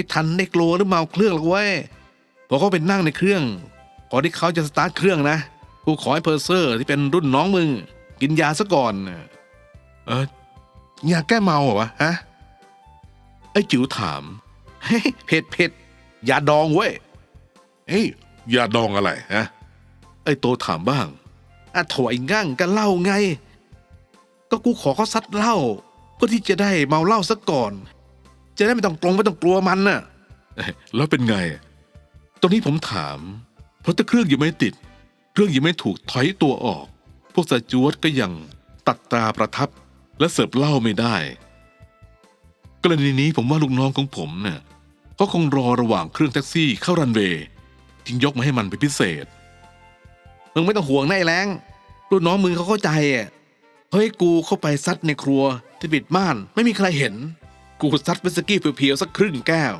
ไม่ทันได้กลัวหรือเมาเครื่องหรอกเว้ยพอเขาไปนั่งในเครื่องก่อนที่เขาจะสตาร์ทเครื่องนะ กูขอให้เพอร์เซอร์ที่เป็นรุ่นน้องมึง กินยาซะก่อน เออยาแก้เมาเหรอวะฮะไอ้จิ๋วถามเฮ้ยเผ็ดเผ็ดยาดองเว้ยเฮ้ยยาดองอะไรฮะไอ้โตถามบ้างอะโถไอ้งั่งกันเหล้าไง ก็กูขอเขาซัดเหล้าเพื่อที่จะได้เมาเหล้าซะก่อน จะได้ไม่ต้องกลงไม่ต้องกลัวมันน่ะแล้วเป็นไง ตรงนี้ผมถาม เพราะถ้าเครื่องยังไม่ติด เครื่องยังไม่ถูกถอยตัวออก พวกสจวตก็ยังตัดตราประทับและเสิร์ฟเหล้าไม่ได้ กรณีนี้ผมว่าลูกน้องของผมเนี่ยเขาคงรอระหว่างเครื่องแท็กซี่เข้ารันเวย์จึงยกมาให้มันเป็นพิเศษ มึงไม่ต้องห่วงนะไอ้แรงลูกน้องมึงเขาเข้าใจอะเฮ้ยกูเข้าไปซัดในครัวที่ปิดม่านไม่มีใครเห็น กูซัดวิสกี้เพียวๆสักครึ่งแก้ว